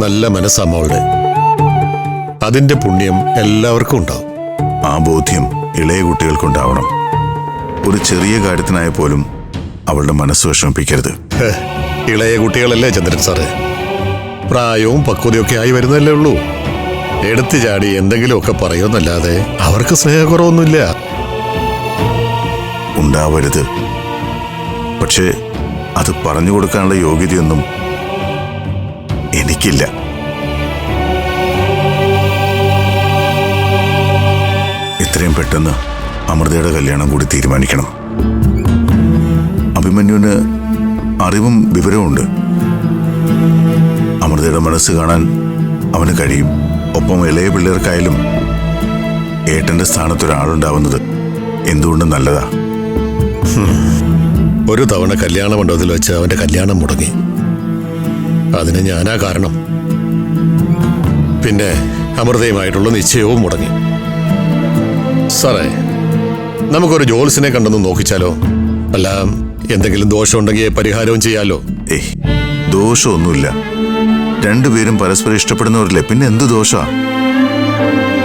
നല്ല മനസ്സാ മോളുടെ അതിന്റെ പുണ്യം എല്ലാവർക്കും ഉണ്ടാവും. ആ ബോധ്യം ഇളയ കുട്ടികൾക്കുണ്ടാവണം. ഒരു ചെറിയ കാര്യത്തിനായ പോലും അവളുടെ മനസ്സ് വിഷമിപ്പിക്കരുത്. ഹേ, ഇളയ കുട്ടികളല്ലേ ചന്ദ്രൻ സാറ്? പ്രായവും പക്വതയൊക്കെ ആയി വരുന്നല്ലേ ഉള്ളൂ. എടുത്തു ചാടി എന്തെങ്കിലുമൊക്കെ പറയുമെന്നല്ലാതെ അവർക്ക് സ്നേഹക്കുറവൊന്നുമില്ല. ഉണ്ടാവരുത്. പക്ഷേ അത് പറഞ്ഞു കൊടുക്കാനുള്ള യോഗ്യതയൊന്നും എനിക്കില്ല. എത്രയും പെട്ടെന്ന് അമൃതയുടെ കല്യാണം കൂടി തീരുമാനിക്കണം. അഭിമന്യുവിന് അറിവും വിവരവും ഉണ്ട് അമൃതയുടെ മനസ്സ് കാണാൻ അവന് കഴിയും. ഒപ്പം ഇളയ പിള്ളേർക്കായാലും ഏട്ടന്റെ സ്ഥാനത്ത് ഒരാളുണ്ടാവുന്നത് എന്തുകൊണ്ടും നല്ലതാ? ഒരു തവണ കല്യാണ മണ്ഡപത്തിൽ വെച്ച് അവന്റെ കല്യാണം മുടങ്ങി. അതിന് ഞാനാ കാരണം. പിന്നെ അമൃതയുമായിട്ടുള്ള നിശ്ചയവും മുടങ്ങി. സാറേ നമുക്കൊരു ജോൽസിനെ കണ്ടൊന്ന് നോക്കിച്ചാലോ? അല്ല എന്തെങ്കിലും ദോഷമുണ്ടെങ്കിൽ പരിഹാരവും ചെയ്യാലോ? ഏയ് ദോഷമൊന്നുമില്ല. രണ്ടുപേരും പരസ്പരം ഇഷ്ടപ്പെടുന്നവരല്ലേ? പിന്നെ എന്ത് ദോഷ?